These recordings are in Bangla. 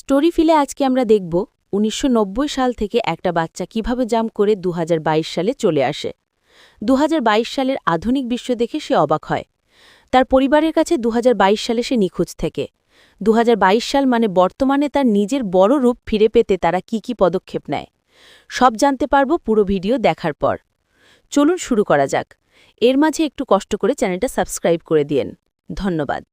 স্টোরি ফিলে আজকে আমরা দেখব উনিশশো নব্বই সাল থেকে একটা বাচ্চা কীভাবে জাম্প করে দু হাজার বাইশ সালে চলে আসে। দু হাজার বাইশ সালের আধুনিক বিশ্ব দেখে সে অবাক হয়। তার পরিবারের কাছে দু হাজার বাইশ সালে সে নিখোঁজ থেকে। দু হাজার বাইশ সাল মানে বর্তমানে তার নিজের বড় রূপ ফিরে পেতে তারা কি কি পদক্ষেপ নেয়। সব জানতে পারব পুরো ভিডিও দেখার পর। চলুন শুরু করা যাক। এর মাঝে একটু কষ্ট করে চ্যানেলটা সাবস্ক্রাইব করে দিয়েন। ধন্যবাদ।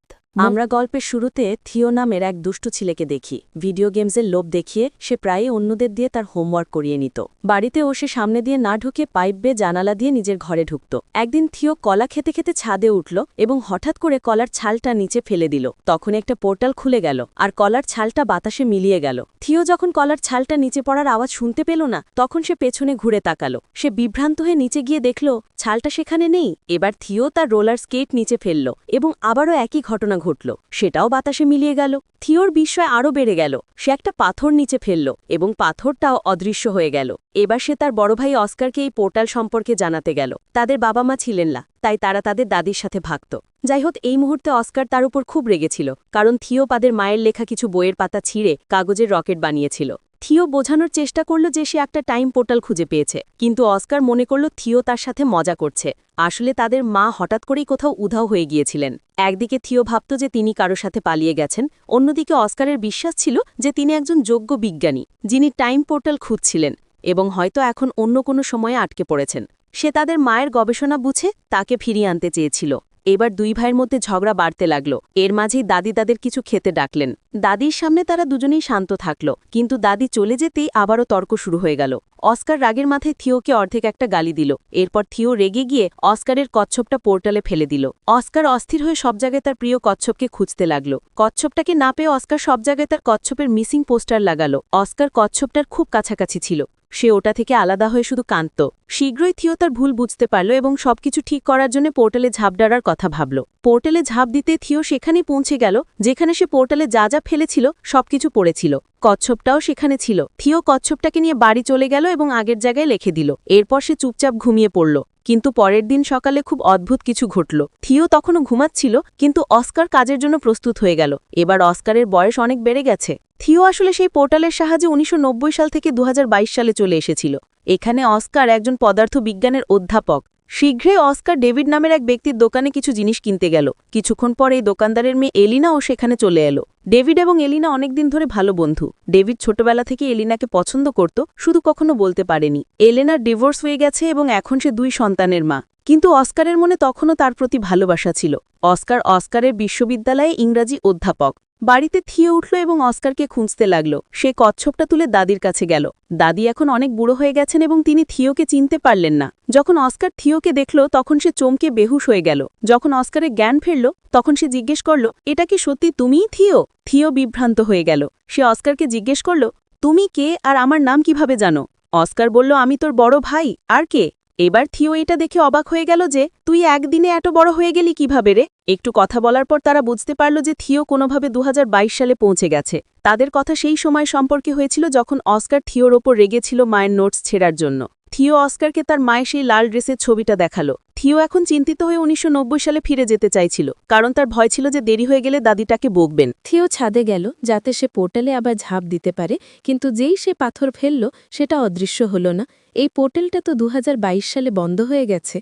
আমরা গল্পের শুরুতে থিও নামের এক দুষ্টু ছেলেকে দেখি। ভিডিও গেমসের লোভ দেখিয়ে সে প্রায়ই অন্যদের দিয়ে তার হোমওয়ার্ক করিয়ে নিত। বাড়িতে ও সে সামনে দিয়ে না ঢুকে পাইপ বেয়ে জানালা দিয়ে নিজের ঘরে ঢুকত। একদিন থিও কলা খেতে খেতে ছাদে উঠল এবং হঠাৎ করে কলার ছালটা নিচে ফেলে দিল। তখন একটা পোর্টাল খুলে গেল আর কলার ছালটা বাতাসে মিলিয়ে গেল। থিও যখন কলার ছালটা নিচে পড়ার আওয়াজ শুনতে পেল না, তখন সে পেছনে ঘুরে তাকালো। সে বিভ্রান্ত হয়ে নিচে গিয়ে দেখল, ছালটা সেখানে নেই? এবার থিও তার রোলার স্কেট নিচে ফেলল এবং আবারও একই ঘটনা ঘটল। সেটাও বাতাসে মিলিয়ে গেল। থিওর বিস্ময় আরও বেড়ে গেল। সে একটা পাথর নিচে ফেলল এবং পাথরটাও অদৃশ্য হয়ে গেল। এবার সে তার বড় ভাই অস্কারকে এই পোর্টাল সম্পর্কে জানাতে গেল। তাদের বাবা মা ছিলেন না, তাই তারা তাদের দাদির সাথে ভাগত। যাই হোক, এই মুহূর্তে অস্কার তার উপর খুব রেগেছিল, কারণ থিও পাদের মায়ের লেখা কিছু বইয়ের পাতা ছিঁড়ে কাগজের রকেট বানিয়েছিল। থিও বোঝানোর চেষ্টা করল যে সে একটা টাইম পোর্টাল খুঁজে পেয়েছে, কিন্তু অস্কার মনে করল থিও তার সাথে মজা করছে। আসলে তাদের মা হঠাৎ করেই কোথাও উধাও হয়ে গিয়েছিলেন। একদিকে থিও ভাবত যে তিনি কারও সাথে পালিয়ে গেছেন, অন্যদিকে অস্কারের বিশ্বাস ছিল যে তিনি একজন যোগ্য বিজ্ঞানী, যিনি টাইম পোর্টাল খুঁজছিলেন এবং হয়তো এখন অন্য কোনো সময়ে আটকে পড়েছেন। সে তাদের মায়ের গবেষণা বুঝে তাকে ফিরিয়ে আনতে চেয়েছিল। এবার দুই ভাইয়ের মধ্যে ঝগড়া বাড়তে লাগল। এর মাঝেই দাদি তাদের কিছু খেতে ডাকলেন। দাদির সামনে তারা দুজনেই শান্ত থাকল, কিন্তু দাদি চলে যেতেই আবারও তর্ক শুরু হয়ে গেল। অস্কার রাগের মাথায় থিওকে অর্ধেক একটা গালি দিল। এরপর থিও রেগে গিয়ে অস্কারের কচ্ছপটা পোর্টালে ফেলে দিল। অস্কার অস্থির হয়ে সব জায়গায় তার প্রিয় কচ্ছপকে খুঁজতে লাগল। কচ্ছপটাকে না পেয়ে অস্কার সব জায়গায় তার কচ্ছপের মিসিং পোস্টার লাগালো। অস্কার কচ্ছপটার খুব কাছাকাছি ছিল। সে ওটা থেকে আলাদা হয়ে শুধু কাঁদত। শীঘ্রই থিও তার ভুল বুঝতে পারল এবং সবকিছু ঠিক করার জন্য পোর্টালে ঝাঁপ ডারার কথা ভাবল। পোর্টালে ঝাঁপ দিতে থিও সেখানেই পৌঁছে গেল, যেখানে সে পোর্টালে যা যা ফেলেছিল, সবকিছু পড়েছিল। কচ্ছপটাও সেখানে ছিল। থিও কচ্ছপটাকে নিয়ে বাড়ি চলে গেল এবং আগের জায়গায় লিখে দিল। এরপর সে চুপচাপ ঘুমিয়ে পড়ল। কিন্তু পরের দিন সকালে খুব অদ্ভুত কিছু ঘটল। থিও তখনও ঘুমাচ্ছিল, কিন্তু অস্কার কাজের জন্য প্রস্তুত হয়ে গেল। এবার অস্কারের বয়স অনেক বেড়ে গেছে। থিও আসলে সেই পোর্টালের সাহায্যে উনিশশো নব্বই সাল থেকে দু হাজার বাইশ সালে চলে এসেছিল। এখানে অস্কার একজন পদার্থ বিজ্ঞানের অধ্যাপক। শীঘ্রই অস্কার ডেভিড নামের এক ব্যক্তির দোকানে কিছু জিনিস কিনতে গেল। কিছুক্ষণ পরে এই দোকানদারের মেয়ে এলিনাও সেখানে চলে এলো। ডেভিড এবং এলিনা অনেকদিন ধরে ভালো বন্ধু। ডেভিড ছোটবেলা থেকে এলিনাকে পছন্দ করত, শুধু কখনো বলতে পারেনি। এলেনার ডিভোর্স হয়ে গেছে এবং এখন সে দুই সন্তানের মা। কিন্তু অস্কারের মনে তখনও তার প্রতি ভালোবাসা ছিল। অস্কার অস্কারের বিশ্ববিদ্যালয়ে ইংরাজি অধ্যাপক। বাড়িতে থিয়ে উঠল এবং অস্কারকে খুঁজতে লাগল। সে কচ্ছপটা তুলে দাদির কাছে গেল। দাদি এখন অনেক বুড়ো হয়ে গেছেন এবং তিনি থিওকে চিনতে পারলেন না। যখন অস্কার থিওকে দেখল, তখন সে চমকে বেহুশ হয়ে গেল। যখন অস্কারের জ্ঞান ফেরল, তখন সে জিজ্ঞেস করল, এটা কি সত্যি তুমিই থিও থিও বিভ্রান্ত হয়ে গেল। সে অস্কারকে জিজ্ঞেস করল, তুমি কে আর আমার নাম কীভাবে জানো? অস্কার বলল, আমি তোর বড় ভাই। আর কে? এবার থিও এটা দেখে অবাক হয়ে গেল যে, তুই একদিনে এত বড় হয়ে গেলি কীভাবে রে? একটু কথা বলার পর তারা বুঝতে পারল যে থিও কোনোভাবে দু হাজার বাইশ সালে পৌঁছে গেছে। তাদের কথা সেই সময় সম্পর্কে হয়েছিল যখন অস্কার থিওর ওপর রেগেছিল মায়ের নোটস ছেড়ার জন্য। থিও অস্কারকে তার মায়ের সেই লাল ড্রেসের ছবিটা দেখাল। থিও এখন চিন্তিত হয়ে উনিশশো নব্বই সালে ফিরে যেতে চাইছিল, কারণ তার ভয় ছিল যে দেরি হয়ে গেলে দাদিটাকে বকবেন। থিও ছাদে গেল, যাতে সে পোর্টালে আবার ঝাঁপ দিতে পারে, কিন্তু যেই সে পাথর ফেলল, সেটা অদৃশ্য হল না। এই পোর্টালটা তো দু হাজার বাইশ সালে বন্ধ হয়ে গেছে।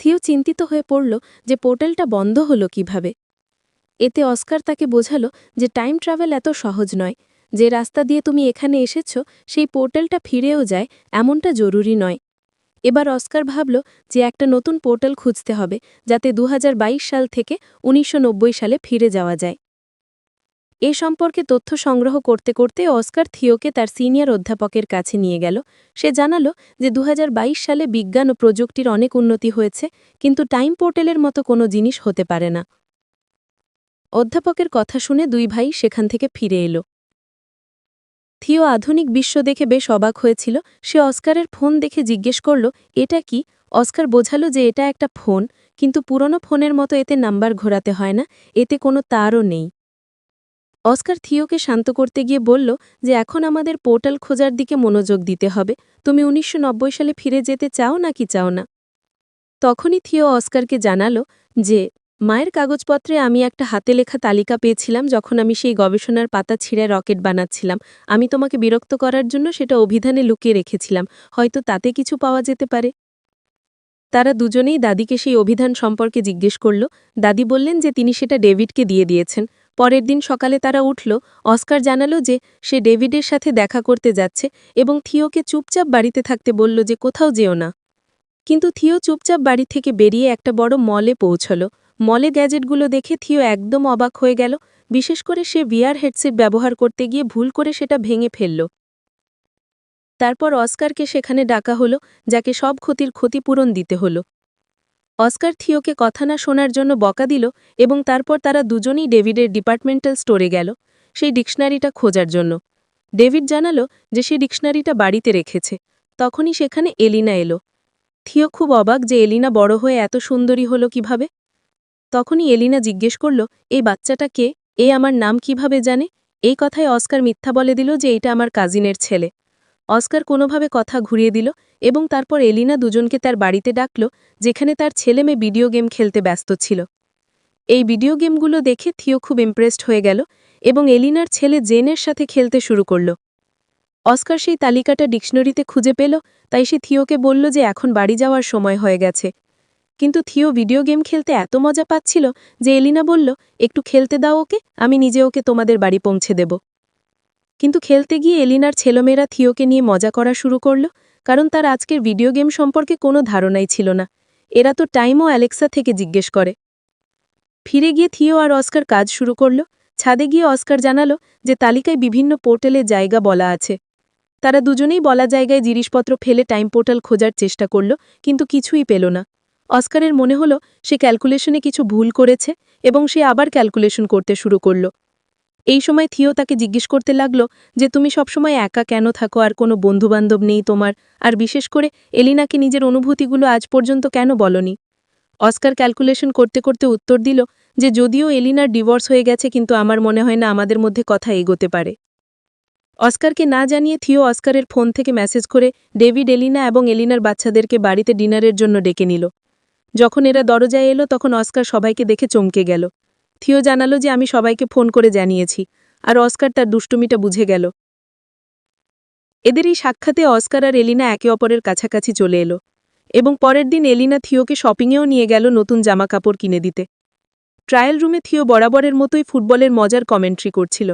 থিও চিন্তিত হয়ে পড়ল যে পোর্টালটা বন্ধ হলো কীভাবে। এতে অস্কার তাকে বোঝালো যে টাইম ট্রাভেল এত সহজ নয়। যে রাস্তা দিয়ে তুমি এখানে এসেছ, সেই পোর্টালটা ফিরেও যায়, এমনটা জরুরি নয়। এবার অস্কার ভাবল যে একটা নতুন পোর্টাল খুঁজতে হবে, যাতে দু হাজার বাইশ সাল থেকে উনিশশো নব্বই সালে ফিরে যাওয়া যায়। এ সম্পর্কে তথ্য সংগ্রহ করতে করতে অস্কার থিওকে তার সিনিয়র অধ্যাপকের কাছে নিয়ে গেল। সে জানালো যে দু হাজার বাইশ সালে বিজ্ঞান ও প্রযুক্তির অনেক উন্নতি হয়েছে, কিন্তু টাইম পোর্টালের মতো কোনো জিনিস হতে পারে না। অধ্যাপকের কথা শুনে দুই ভাই সেখান থেকে ফিরে এলো। থিও আধুনিক বিশ্ব দেখে বেশ অবাক হয়েছিল। সে অস্কারের ফোন দেখে জিজ্ঞেস করল, এটা কি? অস্কার বোঝালো যে এটা একটা ফোন, কিন্তু পুরনো ফোনের মতো এতে নাম্বার ঘোরাতে হয় না, এতে কোনো তারও নেই। অস্কার থিওকে শান্ত করতে গিয়ে বলল, যে এখন আমাদের পোর্টাল খোঁজার দিকে মনোযোগ দিতে হবে। তুমি উনিশশো নব্বই সালে ফিরে যেতে চাও নাকি চাও না? তখনই থিও অস্কারকে জানালো যে মায়ের কাগজপত্রে আমি একটা হাতে লেখা তালিকা পেয়েছিলাম যখন আমি সেই গবেষণার পাতা ছিঁড়ে রকেট বানাচ্ছিলাম। আমি তোমাকে বিরক্ত করার জন্য সেটা অভিধানে লুকিয়ে রেখেছিলাম। হয়তো তাতে কিছু পাওয়া যেতে পারে। তারা দুজনেই দাদিকে সেই অভিধান সম্পর্কে জিজ্ঞেস করল। দাদি বললেন যে তিনি সেটা ডেভিডকে দিয়ে দিয়েছেন। পরের দিন সকালে তারা উঠল। অস্কার জানালো যে সে ডেভিডের সাথে দেখা করতে যাচ্ছে এবং থিওকে চুপচাপ বাড়িতে থাকতে বলল যে কোথাও যেও না। কিন্তু থিও চুপচাপ বাড়ি থেকে বেরিয়ে একটা বড় মলে পৌঁছল। মলে গ্যাজেটগুলো দেখে থিও একদম অবাক হয়ে গেল, বিশেষ করে সে ভিআর হেডসেট ব্যবহার করতে গিয়ে ভুল করে সেটা ভেঙে ফেলল। তারপর অস্কারকে সেখানে ডাকা হলো, যাকে সব ক্ষতির ক্ষতিপূরণ দিতে হলো। অস্কার থিওকে কথা না শোনার জন্য বকা দিল এবং তারপর তারা দুজনেই ডেভিডের ডিপার্টমেন্টাল স্টোরে গেল, সেই ডিকশনারিটা খোঁজার জন্য। ডেভিড জানালো যে সে ডিকশনারিটা বাড়িতে রেখেছে, তখনই সেখানে এলিনা এলো। থিও খুব অবাক যে এলিনা বড় হয়ে এত সুন্দরী হলো কীভাবে। তখনই এলিনা জিজ্ঞেস করল, এই বাচ্চাটা কে? এ আমার নাম কীভাবে জানে? এই কথায় অস্কার মিথ্যা বলে দিল যে এটা আমার কাজিনের ছেলে। অস্কার কোনোভাবে কথা ঘুরিয়ে দিল এবং তারপর এলিনা দুজনকে তার বাড়িতে ডাকল, যেখানে তার ছেলে মেয়ে ভিডিও গেম খেলতে ব্যস্ত ছিল। এই ভিডিও গেমগুলো দেখে থিও খুব ইমপ্রেসড হয়ে গেল এবং এলিনার ছেলে জেনের সাথে খেলতে শুরু করল। অস্কার সেই তালিকাটা ডিকশনারিতে খুঁজে পেল, তাই সে থিওকে বলল যে এখন বাড়ি যাওয়ার সময় হয়ে গেছে। কিন্তু থিও ভিডিও গেম খেলতে এত মজা পাচ্ছিল যে এলিনা বলল, একটু খেলতে দাও ওকে, আমি নিজে ওকে তোমাদের বাড়ি পৌঁছে দেব। কিন্তু খেলতে গিয়ে এলিনার ছেলেমেয়েরা থিওকে নিয়ে মজা করা শুরু করল, কারণ তার আজকের ভিডিও গেম সম্পর্কে কোনো ধারণাই ছিল না। এরা তো টাইমও অ্যালেক্সা থেকে জিজ্ঞেস করে। ফিরে গিয়ে থিও আর অস্কার কাজ শুরু করল। ছাদে গিয়ে অস্কার জানালো যে তালিকায় বিভিন্ন পোর্টালে জায়গা বলা আছে। তারা দুজনেই বলা জায়গায় জিনিসপত্র ফেলে টাইম পোর্টাল খোঁজার চেষ্টা করল, কিন্তু কিছুই পেল না। অস্কারের মনে হল সে ক্যালকুলেশনে কিছু ভুল করেছে এবং সে আবার ক্যালকুলেশন করতে শুরু করল। এই সময় থিও তাকে জিজ্ঞেস করতে লাগল যে, তুমি সবসময় একা কেন থাকো? আর কোনো বন্ধুবান্ধব নেই তোমার? আর বিশেষ করে এলিনাকে নিজের অনুভূতিগুলো আজ পর্যন্ত কেন বলনি? অস্কার ক্যালকুলেশন করতে করতে উত্তর দিল যে, যদিও এলিনার ডিভোর্স হয়ে গেছে, কিন্তু আমার মনে হয় না আমাদের মধ্যে কথা এগোতে পারে। অস্কারকে না জানিয়ে থিও অস্কারের ফোন থেকে মেসেজ করে ডেভিড, এলিনা এবং এলিনার বাচ্চাদেরকে বাড়িতে ডিনারের জন্য ডেকে নিল। যখন এরা দরজায় এলো, তখন অস্কার সবাইকে দেখে চমকে গেল। থিও জানালো যে আমি সবাইকে ফোন করে জানিয়েছি, আর অস্কার তার দুষ্টুমিটা বুঝে গেল। এদের এই সাক্ষাতে অস্কার আর এলিনা একে অপরের কাছাকাছি চলে এলো, এবং পরের দিন এলিনা থিওকে শপিংয়েও নিয়ে গেল নতুন জামা কাপড় কিনে দিতে। ট্রায়াল রুমে থিও বরাবরের মতোই ফুটবলের মজার কমেন্ট্রি করছিল।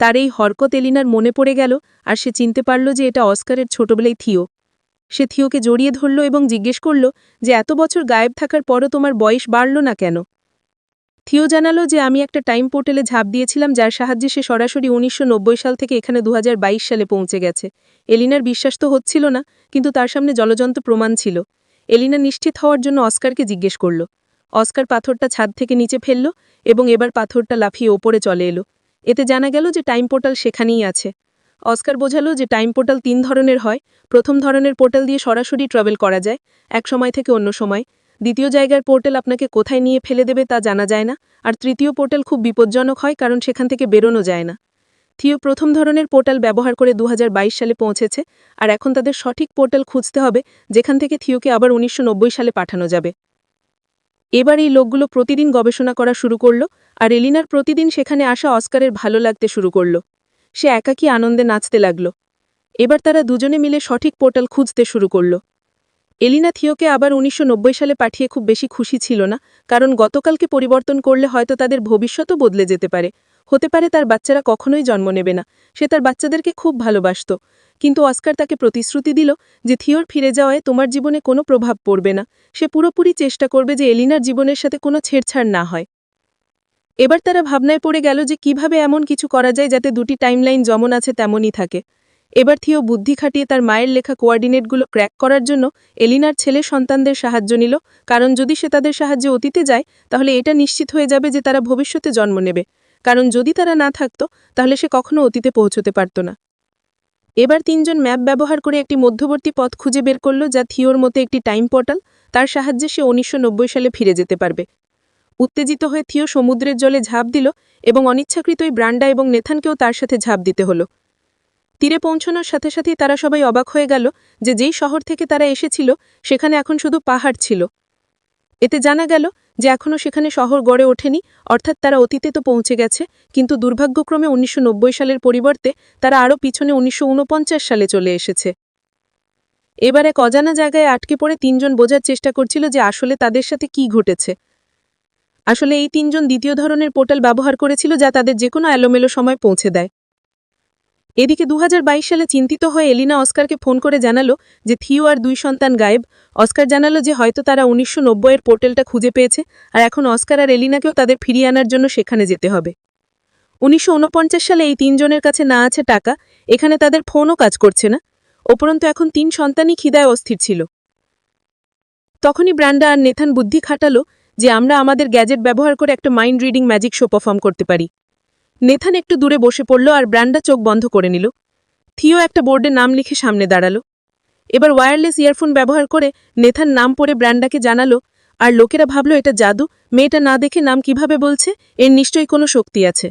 তার এই হরকত এলিনার মনে পড়ে গেল, আর সে চিনতে পারল যে এটা অস্কারের ছোটবেলায় থিও। সে থিওকে জড়িয়ে ধরল এবং জিজ্ঞেস করল যে, এত বছর গায়েব থাকার পরও তোমার বয়স বাড়ল না কেন? থিও জানালো যে, আমি একটা টাইম পোর্টালে ঝাঁপ দিয়েছিলাম, যার সাহায্যে সে সরাসরি উনিশশো নব্বই সাল থেকে এখানে দু হাজার বাইশ সালে পৌঁছে গেছে। এলিনার বিশ্বাস তো হচ্ছিল না, কিন্তু তার সামনে জলজন্ত প্রমাণ ছিল। এলিনা নিশ্চিত হওয়ার জন্য অস্কারকে জিজ্ঞেস করল। অস্কার পাথরটা ছাদ থেকে নিচে ফেলল এবং এবার পাথরটা লাফিয়ে ওপরে চলে এলো। এতে জানা গেল যে, টাইম পোর্টাল সেখানেই আছে। অস্কার বোঝালো যে টাইম পোর্টাল তিন ধরনের হয়। প্রথম ধরনের পোর্টাল দিয়ে সরাসরি ট্রাভেল করা যায়, এক সময় থেকে অন্য সময়। দ্বিতীয় জায়গার পোর্টাল আপনাকে কোথায় নিয়ে ফেলে দেবে তা জানা যায় না। আর তৃতীয় পোর্টাল খুব বিপজ্জনক হয়, কারণ সেখান থেকে বেরোনো যায় না। থিও প্রথম ধরনের পোর্টাল ব্যবহার করে দু হাজার বাইশ সালে পৌঁছেছে, আর এখন তাদের সঠিক পোর্টাল খুঁজতে হবে, যেখান থেকে থিওকে আবার উনিশশো নব্বই সালে পাঠানো যাবে। এবার এই লোকগুলো প্রতিদিন গবেষণা করা শুরু করল, আর এলিনার প্রতিদিন সেখানে আসা অস্কারের ভালো লাগতে শুরু করল। সে একাকী আনন্দে নাচতে লাগল। এবার তারা দুজনে মিলে সঠিক পোর্টাল খুঁজতে শুরু করল। এলিনা থিওকে আবার উনিশশো নব্বই সালে পাঠিয়ে খুব বেশি খুশি ছিল না, কারণ গতকালকে পরিবর্তন করলে হয়তো তাদের ভবিষ্যতও বদলে যেতে পারে। হতে পারে তার বাচ্চারা কখনোই জন্ম নেবে না, সে তার বাচ্চাদেরকে খুব ভালোবাসত। কিন্তু অস্কার তাকে প্রতিশ্রুতি দিল যে থিওর ফিরে যাওয়ায় তোমার জীবনে কোনো প্রভাব পড়বে না। সে পুরোপুরি চেষ্টা করবে যে এলিনার জীবনের সাথে কোনো ছেড়ছাড় না হয়। এবার তারা ভাবনায় পড়ে গেল যে কীভাবে এমন কিছু করা যায় যাতে দুটি টাইমলাইন যেমন আছে তেমনই থাকে। এবার থিও বুদ্ধি খাটিয়ে তার মায়ের লেখা কোয়ার্ডিনেটগুলো ক্র্যাক করার জন্য এলিনার ছেলে সন্তানদের সাহায্য নিল, কারণ যদি সে তাদের সাহায্যে অতীতে যায়, তাহলে এটা নিশ্চিত হয়ে যাবে যে তারা ভবিষ্যতে জন্ম নেবে। কারণ যদি তারা না থাকত, তাহলে সে কখনো অতীতে পৌঁছতে পারত না। এবার তিনজন ম্যাপ ব্যবহার করে একটি মধ্যবর্তী পথ খুঁজে বের করল যা থিওর মতো একটি টাইম পোর্টাল, তার সাহায্যে সে উনিশশো নব্বই সালে ফিরে যেতে পারবে। উত্তেজিত হয়ে থিও সমুদ্রের জলে ঝাঁপ দিল এবং অনিচ্ছাকৃতই ব্রান্ডা এবং নেথানকেও তার সাথে ঝাঁপ দিতে হলো। তীরে পৌঁছানোর সাথে সাথেই তারা সবাই অবাক হয়ে গেল যে যেই শহর থেকে তারা এসেছিল, সেখানে এখন শুধু পাহাড় ছিল। এতে জানা গেল যে এখনও সেখানে শহর গড়ে ওঠেনি, অর্থাৎ তারা অতীতে তো পৌঁছে গেছে, কিন্তু দুর্ভাগ্যক্রমে উনিশশো নব্বই সালের পরিবর্তে তারা আরও পিছনে উনিশশো ঊনপঞ্চাশ সালে চলে এসেছে। এবার এক অজানা জায়গায় আটকে পড়ে তিনজন বোঝার চেষ্টা করছিল যে আসলে তাদের সাথে কি ঘটেছে। আসলে এই তিনজন দ্বিতীয় ধরনের পোর্টাল ব্যবহার করেছিল যা তাদের যে কোনো এলোমেলো সময় পৌঁছে দেয়। এদিকে দু হাজার বাইশ সালে চিন্তিত হয়ে এলিনা অস্কারকে ফোন করে জানালো যে থিও আর দুই সন্তান গায়েব। অস্কার জানালো যে হয়তো তারা উনিশশো এর পোর্টালটা খুঁজে পেয়েছে আর এখন অস্কার আর এলিনাকেও তাদের ফিরিয়ে আনার জন্য সেখানে যেতে হবে। উনিশশো ঊনপঞ্চাশ সালে এই তিনজনের কাছে না আছে টাকা, এখানে তাদের ফোনও কাজ করছে না। উপরন্তু এখন তিন সন্তানই খিদায় অস্থির ছিল। তখনই ব্র্যান্ডা আর নেথান বুদ্ধি খাটালো যে আমরা আমাদের গ্যাজেট ব্যবহার করে একটা mind reading magic show perform করতে পারি। নেথান একটু দূরে বসে পড়ল আর ব্র্যান্ডা চোখ বন্ধ করে নিল। থিও একটা বোর্ডে নাম লিখে সামনে দাঁড়াল। এবার ওয়্যারলেস ইয়ারফোন ব্যবহার করে নেথান নাম পড়ে ব্র্যান্ডাকে জানালো আর লোকেরা ভাবল, এটা জাদু। মেয়েটা না দেখে নাম কীভাবে বলছে? এর নিশ্চয়ই কোনো শক্তি আছে।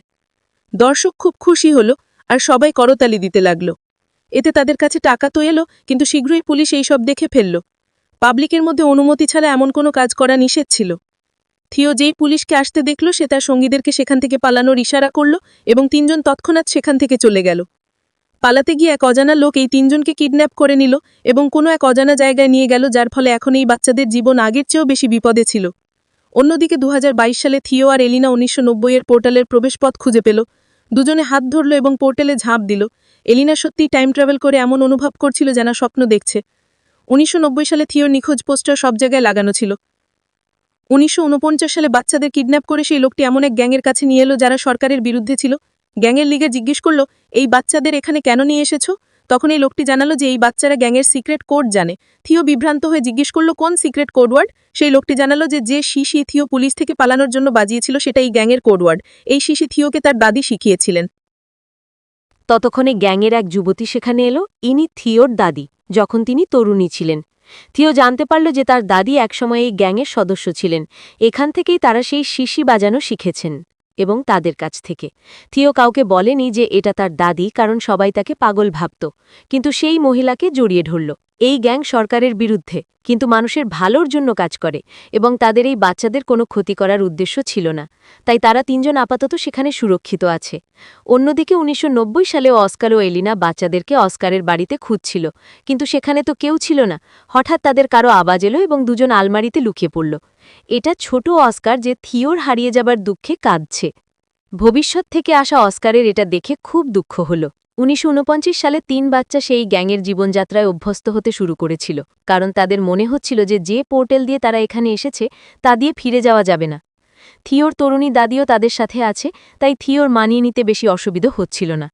দর্শক খুব খুশি হলো আর সবাই করতালি দিতে লাগল। এতে তাদের কাছে টাকা তো এলো, কিন্তু শীঘ্রই পুলিশ এই সব দেখে ফেলল। পাবলিকের মধ্যে অনুমতি ছাড়া এমন কোনো কাজ করা নিষেধ ছিল। থিও যেই পুলিশকে আসতে দেখল, সে তার সঙ্গীদেরকে সেখান থেকে পালানোর ইশারা করল এবং তিনজন তৎক্ষণাৎ সেখান থেকে চলে গেল। পালাতে গিয়ে এক অজানা লোক এই তিনজনকে কিডন্যাপ করে নিল এবং কোনো এক অজানা জায়গায় নিয়ে গেল, যার ফলে এখন এই বাচ্চাদের জীবন আগের চেয়েও বেশি বিপদে ছিল। অন্যদিকে দু হাজার বাইশ সালে থিও আর এলিনা উনিশশো এর পোর্টালের প্রবেশপথ খুঁজে পেল। দুজনে হাত ধরল এবং পোর্টালে ঝাঁপ দিল। এলিনা সত্যিই টাইম ট্রাভেল করে এমন অনুভব করছিল যেন স্বপ্ন দেখছে। উনিশশো নব্বই সালে থিওর নিখোঁজ পোস্টার সব জায়গায় লাগানো ছিল। উনিশশো ঊনপঞ্চাশ সালে বাচ্চাদের কিডন্যাপ করে সেই লোকটি এমন এক গ্যাংয়ের কাছে নিয়ে এলো যারা সরকারের বিরুদ্ধে ছিল। গ্যাংয়ের লিগে জিজ্ঞেস করল, এই বাচ্চাদের এখানে কেন নিয়ে এসেছ? তখন এই লোকটি জানালো যে এই বাচ্চারা গ্যাংয়ের সিক্রেট কোড জানে। থিও বিভ্রান্ত হয়ে জিজ্ঞেস করল, কোন সিক্রেট কোডওয়ার্ড সেই লোকটি জানালো যে যে শিশি থিও পুলিশ থেকে পালানোর জন্য বাজিয়েছিল সেটা এই গ্যাংয়ের কোডওয়ার্ড এই শিশি থিওকে তার দাদি শিখিয়েছিলেন। ততক্ষণে গ্যাংয়ের এক যুবতী সেখানে এলো। ইনি থিওর দাদি, যখন তিনি তরুণী ছিলেন। থিও জানতে পারল যে তার দাদি একসময় এই গ্যাংয়ের সদস্য ছিলেন। এখান থেকেই তারা সেই শিশি বাজানো শিখেছেন এবং তাদের কাছ থেকে। থিও কাউকে বলেনি যে এটা তার দাদি, কারণ সবাই তাকে পাগল ভাবত। কিন্তু সেই মহিলাকে জড়িয়ে ধরল। এই গ্যাং সরকারের বিরুদ্ধে, কিন্তু মানুষের ভালোর জন্য কাজ করে এবং তাদের এই বাচ্চাদের কোনো ক্ষতি করার উদ্দেশ্য ছিল না। তাই তারা তিনজন আপাতত সেখানে সুরক্ষিত আছে। অন্যদিকে উনিশশো সালেও অস্কার ও এলিনা বাচ্চাদেরকে অস্কারের বাড়িতে খুঁজছিল, কিন্তু সেখানে তো কেউ ছিল না। হঠাৎ তাদের কারও আওয়াজ এলো এবং দুজন আলমারিতে লুকিয়ে পড়ল। এটা ছোট অস্কার যে থিওর হারিয়ে যাবার দুঃখে কাঁদছে। ভবিষ্যৎ থেকে আসা অস্কারের এটা দেখে খুব দুঃখ হল। উনিশশো সালে তিন বাচ্চা সেই গ্যাংয়ের জীবনযাত্রায় অভ্যস্ত হতে শুরু করেছিল, কারণ তাদের মনে হচ্ছিল যে যে পোর্টেল দিয়ে তারা এখানে এসেছে, তা দিয়ে ফিরে যাওয়া যাবে না। থিওর তরুণী দাদিও তাদের সাথে আছে, তাই থিওর মানিয়ে নিতে বেশি অসুবিধা হচ্ছিল না।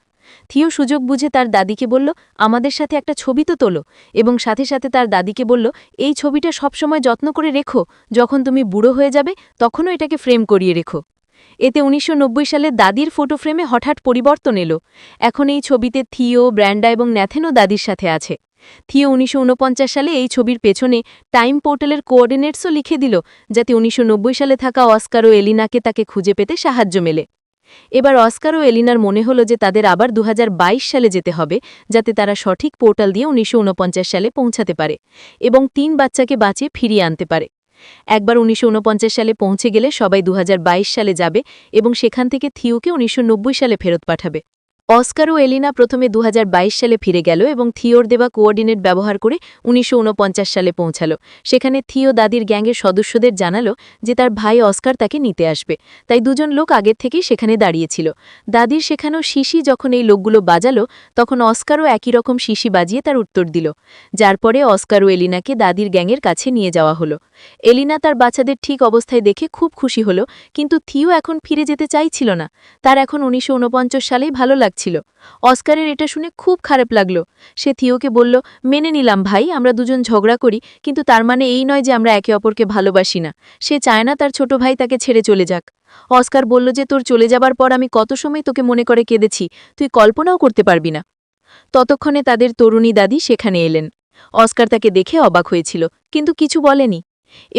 থিও সুযোগ বুঝে তার দাদিকে বলল, আমাদের সাথে একটা ছবি তো তোলো। এবং সাথে সাথে তার দাদিকে বলল, এই ছবিটা সবসময় যত্ন করে রেখো, যখন তুমি বুড়ো হয়ে যাবে, তখনও এটাকে ফ্রেম করিয়ে রেখো। এতে উনিশশো নব্বই সালে দাদির ফটো ফ্রেমে হঠাৎ পরিবর্তন এলো। এখন এই ছবিতে থিও, ব্র্যান্ডা এবং ন্যাথেনও দাদির সাথে আছে। থিও উনিশশো ঊনপঞ্চাশ সালে এই ছবির পেছনে টাইম পোর্টালের কোঅর্ডিনেটসও লিখে দিল, যাতে উনিশশো নব্বই সালে থাকা অস্কার ও এলিনাকে তাকে খুঁজে পেতে সাহায্য মেলে। এবার অস্কার ও এলিনার মনে হলো যে তাদের আবার দু হাজার বাইশ সালে যেতে হবে, যাতে তারা সঠিক পোর্টাল দিয়ে উনিশশো ঊনপঞ্চাশ সালে পৌঁছাতে পারে এবং তিন বাচ্চাকে বাঁচিয়ে ফিরিয়ে আনতে পারে। একবার উনিশশো ঊনপঞ্চাশ সালে পৌঁছে গেলে সবাই দু হাজার বাইশ সালে যাবে এবং সেখান থেকে থিওকে উনিশশো নব্বই সালে ফেরত পাঠাবে। অস্কার ও এলিনা প্রথমে দু হাজার বাইশ সালে ফিরে গেল এবং থিওর দেওয়া কোঅর্ডিনেট ব্যবহার করে উনিশশো ঊনপঞ্চাশ সালে পৌঁছালো। সেখানে থিও দাদির গ্যাংয়ের সদস্যদের জানালো যে তার ভাই অস্কার তাকে নিতে আসবে। তাই দুজন লোক আগের থেকেই সেখানে দাঁড়িয়েছিল। দাদির সেখানেও শিশি যখন এই লোকগুলো বাজালো, তখন অস্কারও একই রকম শিশি বাজিয়ে তার উত্তর দিল। যার পরে অস্কার ও এলিনাকে দাদির গ্যাংয়ের কাছে নিয়ে যাওয়া হলো। এলিনা তার বাচ্চাদের ঠিক অবস্থায় দেখে খুব খুশি হলো, কিন্তু থিও এখন ফিরে যেতে চাইছিল না। তার এখন উনিশশো সালেই ভালো লাগছিল। অস্কারের এটা শুনে খুব খারাপ লাগল। সে থিওকে বলল, মেনে নিলাম ভাই, আমরা দুজন ঝগড়া করি, কিন্তু তার মানে এই নয় যে আমরা একে অপরকে ভালোবাসি না। সে চায় না তার ছোট ভাই তাকে ছেড়ে চলে যাক। অস্কার বলল যে, তোর চলে যাবার পর আমি কত সময় তোকে মনে করে কেঁদেছি, তুই কল্পনাও করতে পারবি না। ততক্ষণে তাদের তরুণী দাদি সেখানে এলেন। অস্কার তাকে দেখে অবাক হয়েছিল, কিন্তু কিছু বলেনি।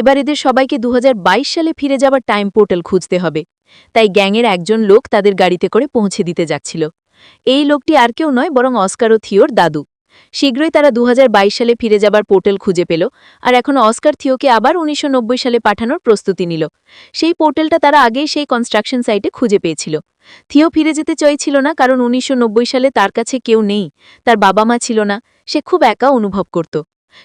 এবার এদের সবাইকে দুহাজার বাইশ সালে ফিরে যাবার টাইম পোর্টাল খুঁজতে হবে। তাই গ্যাংয়ের একজন লোক তাদের গাড়িতে করে পৌঁছে দিতে যাচ্ছিল। এই লোকটি আর কেউ নয়, বরং অস্কার ও থিওর দাদু। শীঘ্রই তারা দুহাজার বাইশ সালে ফিরে যাবার পোর্টাল খুঁজে পেল আর এখন অস্কার থিওকে আবার উনিশশো নব্বই সালে পাঠানোর প্রস্তুতি নিল। সেই পোর্টালটা তারা আগেই সেই কনস্ট্রাকশন সাইটে খুঁজে পেয়েছিল। থিও ফিরে যেতে চাইছিল না, কারণ উনিশশো নব্বই সালে তার কাছে কেউ নেই, তার বাবা মা ছিল না, সে খুব একা অনুভব করত।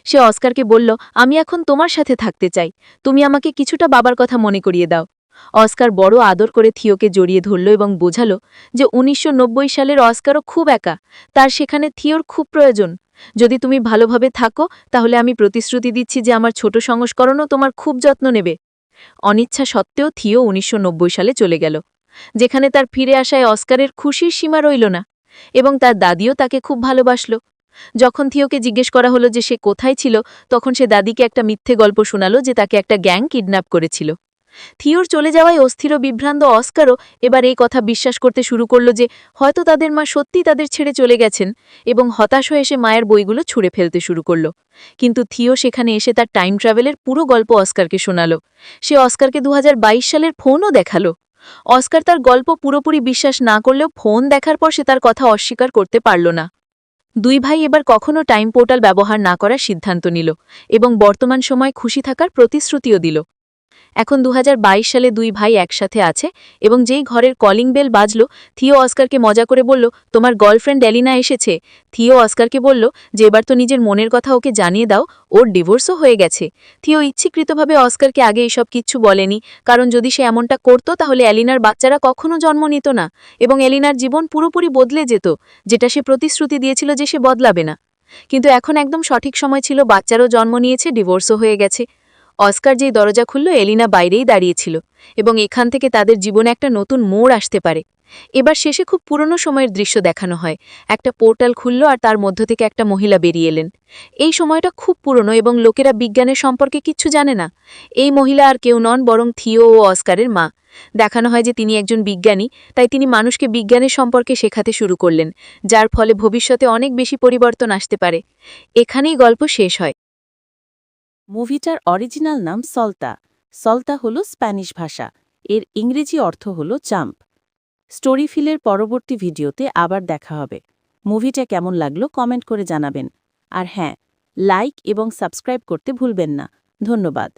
সে অস্কারকে বলল, আমি এখন তোমার সাথে থাকতে চাই। তুমি আমাকে কিছুটা বাবার কথা মনে করিয়ে দাও। অস্কার বড় আদর করে থিওকে জড়িয়ে ধরল এবং বোঝালো যে উনিশশো নব্বই সালের অস্কারও খুব একা, তার সেখানে থিওর খুব প্রয়োজন। যদি তুমি ভালোভাবে থাকো, তাহলে আমি প্রতিশ্রুতি দিচ্ছি যে আমার ছোট সংস্করণও তোমার খুব যত্ন নেবে। অনিচ্ছা সত্ত্বেও থিও উনিশশো নব্বই সালে চলে গেল, যেখানে তার ফিরে আসায় অস্কারের খুশির সীমা রইল না এবং তার দাদিও তাকে খুব ভালোবাসল। যখন থিওকে জিজ্ঞেস করা হলো যে সে কোথায় ছিল, তখন সে দাদিকে একটা মিথ্যে গল্প শোনালো যে তাকে একটা গ্যাং কিডন্যাপ করেছিল। থিওর চলে যাওয়ায় অস্থির বিভ্রান্ত অস্কারও এবার এই কথা বিশ্বাস করতে শুরু করল যে হয়তো তাদের মা সত্যি তাদের ছেড়ে চলে গেছেন এবং হতাশ হয়ে এসে মায়ের বইগুলো ছুঁড়ে ফেলতে শুরু করল। কিন্তু থিও সেখানে এসে তার টাইম ট্রাভেলের পুরো গল্প অস্কারকে শোনালো। সে অস্কারকে দু হাজার বাইশ সালের ফোনও দেখাল। অস্কার তার গল্প পুরোপুরি বিশ্বাস না করলেও ফোন দেখার পর সে তার কথা অস্বীকার করতে পারল না। দুই ভাই এবার কখনো টাইম পোর্টাল ব্যবহার না করার সিদ্ধান্ত নিল এবং বর্তমান সময় খুশি থাকার প্রতিশ্রুতিও দিল। এখন দু হাজার বাইশ সালে দুই ভাই একসাথে আছে এবং যেই ঘরের কলিং বেল বাজল, থিও অস্কারকে মজা করে বলল, তোমার গার্লফ্রেন্ড এলিনা এসেছে। থিও অস্কারকে বলল, যে এবার তো নিজের মনের কথা ওকে জানিয়ে দাও, ওর ডিভোর্সও হয়ে গেছে। থিও ইচ্ছিকৃতভাবে অস্কারকে আগে এসব কিচ্ছু বলেনি, কারণ যদি সে এমনটা করত, তাহলে এলিনার বাচ্চারা কখনো জন্ম নিত না এবং এলিনার জীবন পুরোপুরি বদলে যেত, যেটা সে প্রতিশ্রুতি দিয়েছিল যে সে বদলাবে না। কিন্তু এখন একদম সঠিক সময় ছিল, বাচ্চারও জন্ম নিয়েছে ডিভোর্সও হয়ে গেছে। অস্কার যেই দরজা খুলল, এলিনা বাইরেই দাঁড়িয়েছিল এবং এখান থেকে তাদের জীবনে একটা নতুন মোড় আসতে পারে। এবার শেষে খুব পুরনো সময়ের দৃশ্য দেখানো হয়। একটা পোর্টাল খুলল আর তার মধ্য থেকে একটা মহিলা বেরিয়ে এলেন। এই সময়টা খুব পুরনো এবং লোকেরা বিজ্ঞানের সম্পর্কে কিচ্ছু জানে না। এই মহিলা আর কেউ নন, বরং থিও ও অস্কারের মা। দেখানো হয় যে তিনি একজন বিজ্ঞানী, তাই তিনি মানুষকে বিজ্ঞানের সম্পর্কে শেখাতে শুরু করলেন, যার ফলে ভবিষ্যতে অনেক বেশি পরিবর্তন আসতে পারে। এখানেই গল্প শেষ হয়। মুভিটার অরিজিনাল নাম সলতা। সলতা হল স্প্যানিশ ভাষা। এর ইংরেজি অর্থ হল চাম্প। স্টোরিফিলের পরবর্তী ভিডিওতে আবার দেখা হবে। মুভিটা কেমন লাগল কমেন্ট করে জানাবেন। আর হ্যাঁ লাইক এবং সাবস্ক্রাইব করতে ভুলবেন না। ধন্যবাদ।